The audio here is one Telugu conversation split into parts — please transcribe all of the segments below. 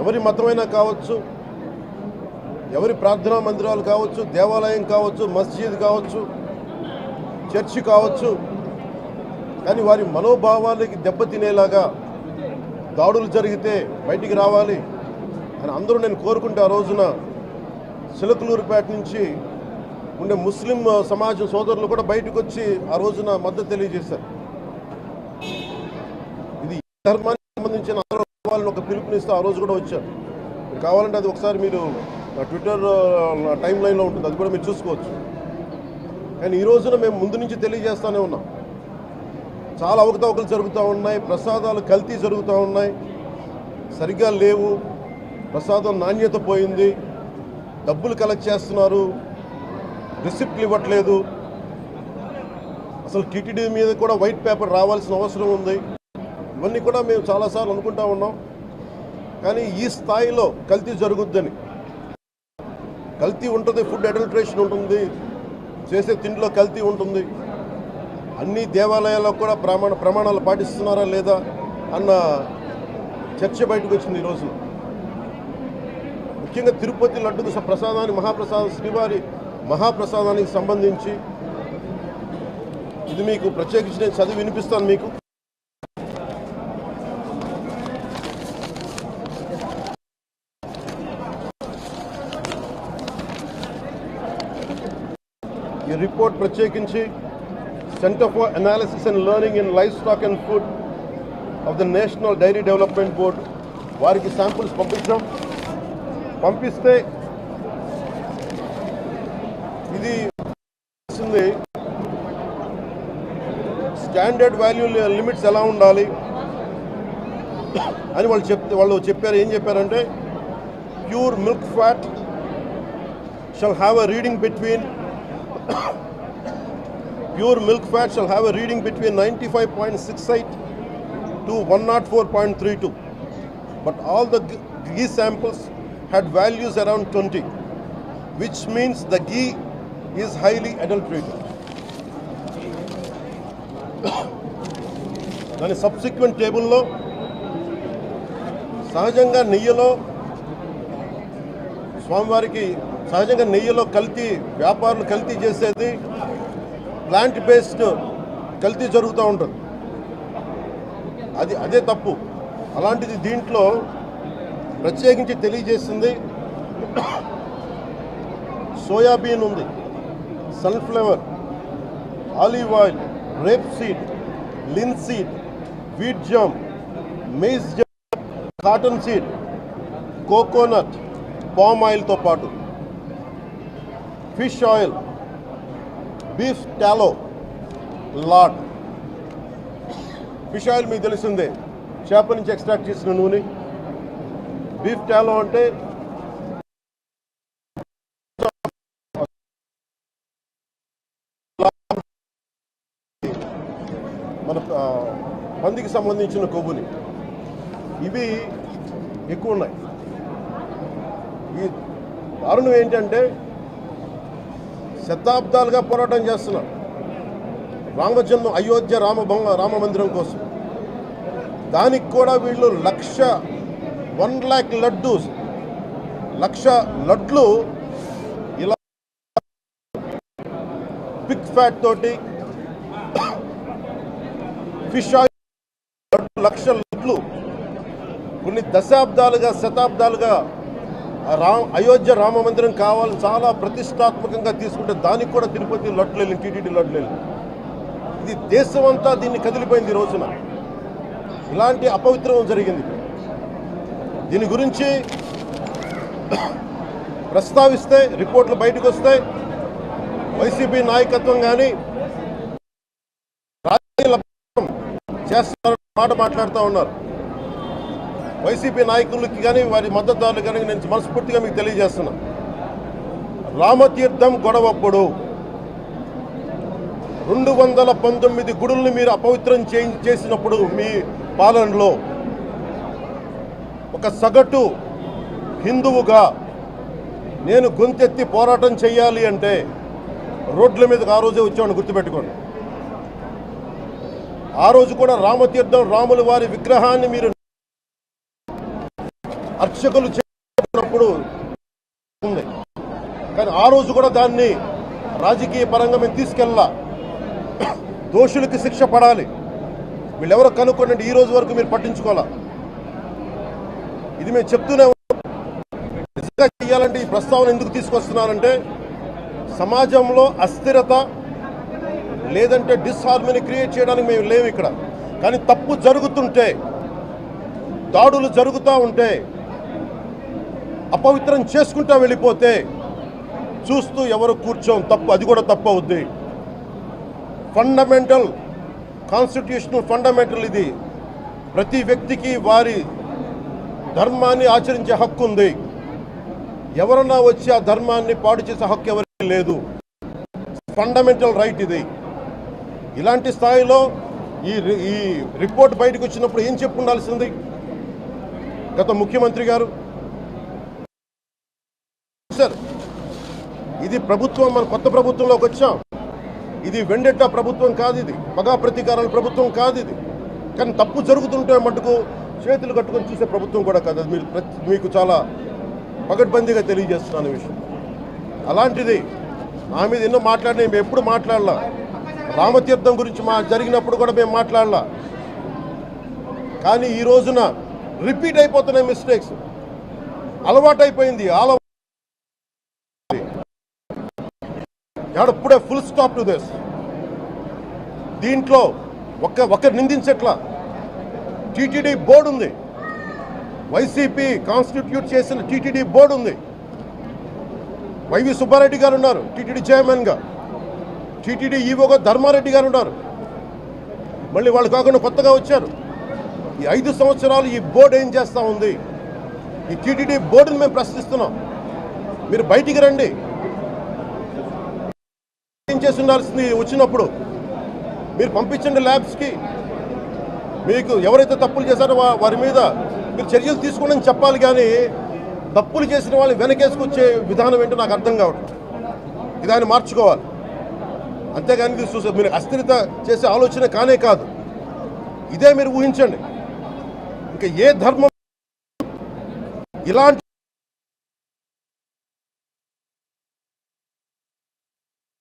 ఎవరి మతమైనా కావచ్చు ఎవరి ప్రార్థనా మందిరాలు కావచ్చు దేవాలయం కావచ్చు మస్జిద్ కావచ్చు చర్చి కావచ్చు కానీ వారి మనోభావాలకి దెబ్బతినేలాగా దాడులు జరిగితే బయటికి రావాలి అని అందరూ నేను కోరుకుంటే ఆ రోజున సిలకలూరుపేట నుంచి ఉండే ముస్లిం సమాజం సోదరులు కూడా బయటకు వచ్చి ఆ రోజున మద్దతు తెలియజేశారు. ఇది ధర్మానికి సంబంధించిన కావాలని ఒక పిలుపునిస్తూ ఆ రోజు కూడా వచ్చారు. కావాలంటే అది ఒకసారి మీరు నా ట్విట్టర్ టైం లైన్లో ఉంటుంది. అది కూడా మీరు చూసుకోవచ్చు. కానీ ఈ రోజున మేము ముందు నుంచి తెలియజేస్తూనే ఉన్నాం. చాలా అవకతవకలు జరుగుతూ ఉన్నాయి. ప్రసాదాలు కల్తీ జరుగుతూ ఉన్నాయి. సరిగ్గా లేవు. ప్రసాదం నాణ్యత పోయింది. డబ్బులు కలెక్ట్ చేస్తున్నారు. రిసిప్ట్లు ఇవ్వట్లేదు. అసలు టీటీడీ మీద కూడా వైట్ పేపర్ రావాల్సిన అవసరం ఉంది. ఇవన్నీ కూడా మేము చాలాసార్లు అనుకుంటా ఉన్నాం. కానీ ఈ స్థాయిలో కల్తీ జరుగుద్దని. కల్తీ ఉంటుంది ఫుడ్ అడల్ట్రేషన్ ఉంటుంది చేసే తిండిలో కల్తీ ఉంటుంది. అన్ని దేవాలయాల్లో కూడా ప్రమాణ ప్రమాణాలు పాటిస్తున్నారా లేదా అన్న చర్చ బయటకు వచ్చింది ఈరోజు ముఖ్యంగా తిరుపతి లడ్డుకు స- ప్రసాదానికి మహాప్రసాదం శ్రీవారి మహాప్రసాదానికి సంబంధించి ఇది మీకు ప్రత్యేకించి నేను చదివి వినిపిస్తాను మీకు. రిపోర్ట్ ప్రత్యేకించి Centre for Analysis and Learning in Livestock and Food of the National Dairy Development Board వారికి శాంపుల్స్ పంపించాం. పంపిస్తే ఇది స్టాండర్డ్ వాల్యూ లిమిట్స్ ఎలా ఉండాలి? అని వాళ్ళు చెప్తే వాళ్ళు చెప్పారు ఏం చెప్పారంటే pure milk fat shall have a reading between pure milk fat shall have a reading between 95.68 to 104.32 but all the g- ghee samples had values around 20 which means the ghee is highly adulterated దాని సబ్సిక్వెంట్ టేబుల్లో సహజంగా నెయ్యిలో స్వామివారికి సహజంగా నెయ్యిలో కల్తీ వ్యాపారులు కల్తీ చేసేది ప్లాంట్ బేస్డ్ కల్తీ జరుగుతూ ఉంటుంది. అది అదే తప్పు. అలాంటిది దీంట్లో ప్రత్యేకించి తెలియజేసింది సోయాబీన్ ఉంది. Sunflower olive oil rapeseed linseed wheat germ maize germ cottonseed coconut palm ఆయిల్తో పాటు. Fish oil beef tallow lard fish oil మీకు తెలిసిందే. చేప నుంచి ఎక్స్ట్రాక్ట్ చేసిన నూనె. బీఫ్ టాలో అంటే మన పందికి సంబంధించిన కొవ్వుని. ఇవి ఎక్కువ ఉన్నాయి. ఈ దారుణం ఏంటంటే శతాబ్దాలుగా పోరాటం చేస్తున్నాం రామజన్మ అయోధ్య రామభవ రామ మందిరం కోసం. దానికి కూడా వీళ్ళు లక్ష వన్ ల్యాక్ లడ్డు లక్ష లడ్లు ఇలా పిక్ ఫ్యాట్ తోటి ఫిష్ ఆయిల్ లడ్డు లక్ష లడ్లు. కొన్ని దశాబ్దాలుగా శతాబ్దాలుగా రామ అయోధ్య రామ మందిరం కావాలని చాలా ప్రతిష్టాత్మకంగా తీసుకుంటే దానికి కూడా తిరుపతి లడ్లు టీటీడీ లడ్లు ఇది దేశమంతా దీన్ని కదిలిపోయింది ఈ రోజున. ఇలాంటి అపవిత్రం జరిగింది. దీని గురించి ప్రస్తావిస్తే రిపోర్ట్లు బయటకు వస్తాయి. వైసీపీ నాయకత్వం కానీ రాజకీయ చేస్తారన్న మాట మాట్లాడుతూ ఉన్నారు. వైసీపీ నాయకులకి కానీ వారి మద్దతుదారులు కానీ నేను మనస్ఫూర్తిగా మీకు తెలియజేస్తున్నా. రామతీర్థం గొడవప్పుడు రెండు వందల పంతొమ్మిది గుడుల్ని మీరు అపవిత్రం చేసినప్పుడు మీ పాలనలో ఒక సగటు హిందువుగా నేను గొంతెత్తి పోరాటం చేయాలి అంటే రోడ్ల మీదకి ఆ రోజే వచ్చామని గుర్తుపెట్టుకోండి. ఆ రోజు కూడా రామతీర్థం రాముల వారి విగ్రహాన్ని మీరు అర్చకులు చేసినప్పుడు ఉంది. కానీ ఆ రోజు కూడా దాన్ని రాజకీయ పరంగా మేము తీసుకెళ్ళా దోషులకి శిక్ష పడాలి. వీళ్ళెవరో కనుక్కోండి ఈ రోజు వరకు మీరు పట్టించుకోవాలా? ఇది మేము చెప్తూనే నిజంగా చేయాలంటే ఈ ప్రస్తావన ఎందుకు తీసుకొస్తున్నానంటే సమాజంలో అస్థిరత లేదంటే డిస్హార్మనీ క్రియేట్ చేయడానికి మేము లేవు ఇక్కడ. కానీ తప్పు జరుగుతుంటే దాడులు జరుగుతూ ఉంటే అపవిత్రం చేసుకుంటా వెళ్ళిపోతే చూస్తూ ఎవరు కూర్చోం తప్పు అది కూడా తప్పు అవుద్ది. ఫండమెంటల్ కాన్స్టిట్యూషనల్ ఫండమెంటల్ ఇది. ప్రతి వ్యక్తికి వారి ధర్మాన్ని ఆచరించే హక్కు ఉంది. ఎవరన్నా వచ్చి ఆ ధర్మాన్ని పాడు చేసే హక్కు ఎవరికి లేదు. ఫండమెంటల్ రైట్ ఇది. ఇలాంటి స్థాయిలో ఈ ఈ రిపోర్ట్ బయటకు వచ్చినప్పుడు ఏం చెప్పు ఉండాల్సింది గత ముఖ్యమంత్రి గారు సార్ ఇది ప్రభుత్వం మన కొత్త ప్రభుత్వంలోకి వచ్చాం. ఇది వెండెట్ట ప్రభుత్వం కాదు ఇది. మగా ప్రతీకారాల ప్రభుత్వం కాదు ఇది. కానీ తప్పు జరుగుతుంటే మటుకు చేతులు కట్టుకొని చూసే ప్రభుత్వం కూడా కాదు. అది మీరు మీకు చాలా పగడ్బందీగా తెలియజేస్తున్నాను విషయం. అలాంటిది నా మీద ఎన్నో మాట్లాడినా మేము ఎప్పుడు మాట్లాడలా. రామతీర్థం గురించి మా జరిగినప్పుడు కూడా మేము మాట్లాడలా. కానీ ఈ రోజున రిపీట్ అయిపోతున్నాయి మిస్టేక్స్. అలవాటైపోయింది. ఆల ఇప్పుడే ఫుల్ స్టాప్ టు దిస్ దీంట్లో ఒక్క ఒక్కరు నిందించట్లా. టీటీడీ బోర్డు ఉంది. వైసీపీ కాన్స్టిట్యూట్ చేసిన టీటీడీ బోర్డు ఉంది. వైవి సుబ్బారెడ్డి గారు ఉన్నారు టీటీడీ చైర్మన్గా టీటీడీ ఈవోగా ధర్మారెడ్డి గారు ఉన్నారు. మళ్ళీ వాళ్ళు కాకుండా కొత్తగా వచ్చారు. ఈ ఐదు సంవత్సరాలు ఈ బోర్డు ఏం చేస్తూ ఉంది? ఈ టీటీడీ బోర్డుని మేము ప్రశ్నిస్తున్నాం. మీరు బయటికి రండి. చేసి ఉండాల్సింది వచ్చినప్పుడు మీరు పంపించండి ల్యాబ్స్కి. మీకు ఎవరైతే తప్పులు చేశారో వారి మీద మీరు చర్యలు తీసుకోండి చెప్పాలి కానీ తప్పులు చేసిన వాళ్ళని వెనకేసుకొచ్చే విధానం ఏంటో నాకు అర్థం కావడం ఇదాన్ని మార్చుకోవాలి. అంతేగాని ఇది చూసే మీరు అస్థిరత చేసే ఆలోచన కానే కాదు. ఇదే మీరు ఊహించండి. ఇంకా ఏ ధర్మం ఇలాంటి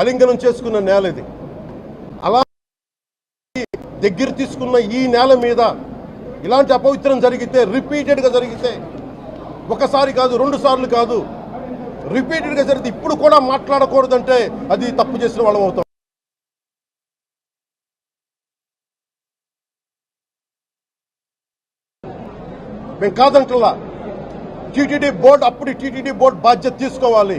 అలింగనం చేసుకున్న నేల ఇది. అలా దగ్గర తీసుకున్న ఈ నేల మీద ఇలాంటి అపవిత్రం జరిగితే రిపీటెడ్గా జరిగితే ఒకసారి కాదు రెండు సార్లు కాదు రిపీటెడ్గా జరిగితే ఇప్పుడు కూడా మాట్లాడకూడదంటే అది తప్పు చేసిన వాళ్ళం అవుతాం. మేము కాదంటలా టీటీడీ బోర్డు అప్పుడు టీటీడీ బోర్డు బాధ్యత తీసుకోవాలి.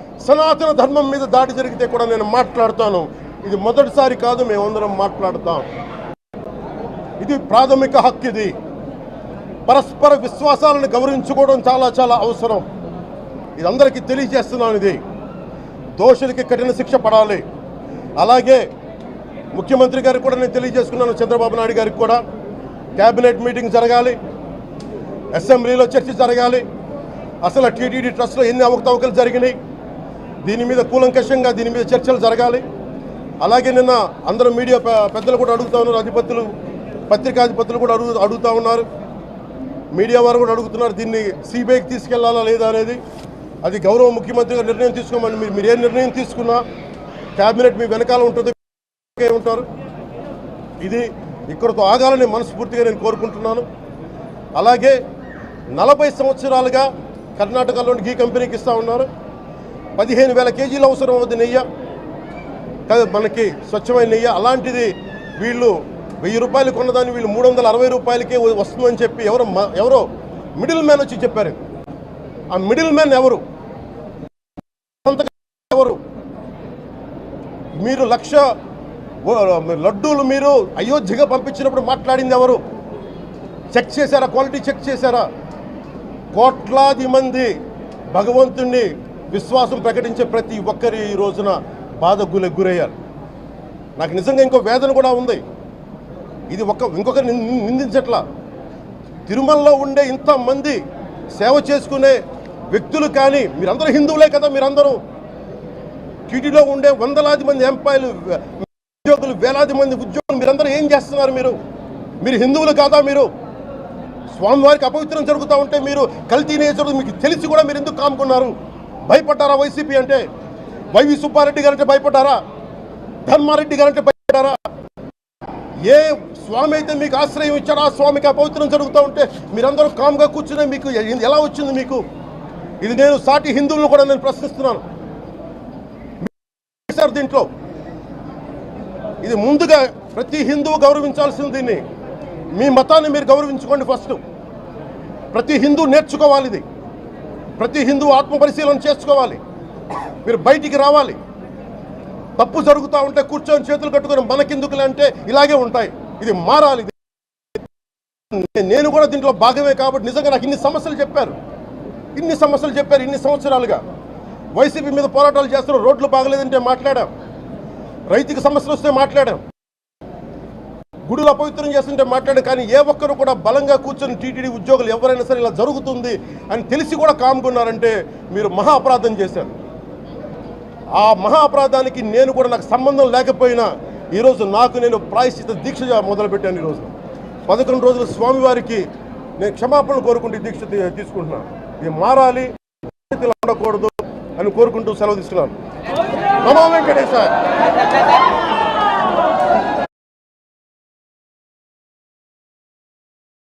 సనాతన ధర్మం మీద దాడి జరిగితే కూడా నేను మాట్లాడతాను. ఇది మొదటిసారి కాదు మేమందరం మాట్లాడతాం. ఇది ప్రాథమిక హక్కు ఇది. పరస్పర విశ్వాసాలను గౌరవించుకోవడం చాలా చాలా అవసరం. ఇది అందరికీ తెలియజేస్తున్నాను ఇది. దోషులకి కఠిన శిక్ష పడాలి. అలాగే ముఖ్యమంత్రి గారికి కూడా నేను తెలియజేసుకున్నాను చంద్రబాబు నాయుడు గారికి కూడా. క్యాబినెట్ మీటింగ్ జరగాలి. అసెంబ్లీలో చర్చ జరగాలి. అసలు టీటీడీ ట్రస్ట్లో ఎన్ని అవకతవకలు జరిగినాయి? దీని మీద కూలంకషంగా దీని మీద చర్చలు జరగాలి. అలాగే నిన్న అందరూ మీడియా పెద్దలు కూడా అడుగుతా ఉన్నారు అధిపతులు పత్రికాధిపతులు కూడా అడుగు అడుగుతూ ఉన్నారు. మీడియా వారు కూడా అడుగుతున్నారు దీన్ని సిబిఐకి తీసుకెళ్ళాలా లేదా అనేది. అది గౌరవ ముఖ్యమంత్రి గారు నిర్ణయం తీసుకోమని మీరు మీరు ఏ నిర్ణయం తీసుకున్నా క్యాబినెట్ మీ వెనకాల ఉంటుంది ఉంటారు. ఇది ఇక్కడతో ఆగాలని మనస్ఫూర్తిగా నేను కోరుకుంటున్నాను. అలాగే నలభై సంవత్సరాలుగా కర్ణాటకలోని గీ కంపెనీకి ఇస్తా ఉన్నారు. పదిహేను వేల కేజీలు అవసరం అవుతుంది నెయ్యి. మనకి స్వచ్ఛమైన నెయ్యి. అలాంటిది వీళ్ళు వెయ్యి రూపాయలు కొన్నదాన్ని వీళ్ళు మూడు వందల అరవై రూపాయలకే వస్తుందని చెప్పి ఎవరో ఎవరో మిడిల్ మ్యాన్ వచ్చి చెప్పారు. ఆ మిడిల్ మ్యాన్ ఎవరు? ఎవరు? మీరు లక్ష లడ్డూలు మీరు అయోధ్యగా పంపించినప్పుడు మాట్లాడింది ఎవరు? చెక్ చేశారా? క్వాలిటీ చెక్ చేశారా? కోట్లాది మంది భగవంతుణ్ణి విశ్వాసం ప్రకటించే ప్రతి ఒక్కరి ఈ రోజున బాధ గుల గురయ్యారు. నాకు నిజంగా ఇంకో వేదన కూడా ఉంది. ఇది ఒక ఇంకొకరు నిందించట్లా. తిరుమలలో ఉండే ఇంతమంది సేవ చేసుకునే వ్యక్తులు కానీ మీరందరూ హిందువులే కదా మీరందరూ. టీటీలో ఉండే వందలాది మంది ఎంపాయలు ఉద్యోగులు వేలాది మంది ఉద్యోగులు మీరందరూ ఏం చేస్తున్నారు మీరు? మీరు హిందువులు కాదా మీరు? స్వామివారికి అపవిత్రం జరుగుతూ ఉంటే మీరు కల్తీ నేచరు మీకు తెలిసి కూడా మీరు ఎందుకు కాముకున్నారు? భయపడ్డారా వైసీపీ అంటే? వైవి సుబ్బారెడ్డి గారంటే భయపడ్డారా? ధర్మారెడ్డి గారంటే భయపడ్డారా? ఏ స్వామి అయితే మీకు ఆశ్రయం ఇచ్చారో ఆ స్వామికి అపవిత్రం జరుగుతూ ఉంటే మీరందరూ కామ్గా కూర్చునే మీకు ఎలా వచ్చింది మీకు? ఇది నేను సాటి హిందువులను కూడా నేను ప్రశ్నిస్తున్నాను. సార్ దీంట్లో. ఇది ముందుగా ప్రతి హిందువు గౌరవించాల్సింది దీన్ని. మీ మతాన్ని మీరు గౌరవించుకోండి ఫస్ట్. ప్రతి హిందూ నేర్చుకోవాలి ఇది. ప్రతి హిందూ ఆత్మ పరిశీలన చేసుకోవాలి. మీరు బయటికి రావాలి. తప్పు జరుగుతూ ఉంటే కూర్చొని చేతులు కట్టుకొని మనకెందుకులే అంటే ఇలాగే ఉంటాయి. ఇది మారాలి. నేను కూడా దీంట్లో భాగమే కాబట్టి నిజంగా నాకు ఇన్ని సమస్యలు చెప్పారు. ఇన్ని సమస్యలు చెప్పారు ఇన్ని సంవత్సరాలుగా. వైసీపీ మీద పోరాటాలు చేస్తున్నారు రోడ్లు బాగలేదంటే మాట్లాడాం. రైతుకి సమస్యలు వస్తే మాట్లాడాం. గుడులు అపవిత్రం చేస్తుంటే మాట్లాడు కానీ ఏ ఒక్కరు కూడా బలంగా కూర్చొని టీటీడీ ఉద్యోగులు ఎవరైనా సరే ఇలా జరుగుతుంది అని తెలిసి కూడా కామ్కున్నారంటే మీరు మహా అపరాధం చేశారు. ఆ మహా అపరాధానికి నేను కూడా నాకు సంబంధం లేకపోయినా ఈరోజు నాకు నేను ప్రాయశ్చిత దీక్ష మొదలుపెట్టాను ఈరోజు. పదకొండు రోజులు స్వామివారికి నేను క్షమాపణ కోరుకుంటూ ఈ దీక్ష తీసుకుంటున్నాను ఇది మారాలి ఉండకూడదు అని కోరుకుంటూ సెలవు తీసుకున్నాను. నమో వెంకటేశ్వర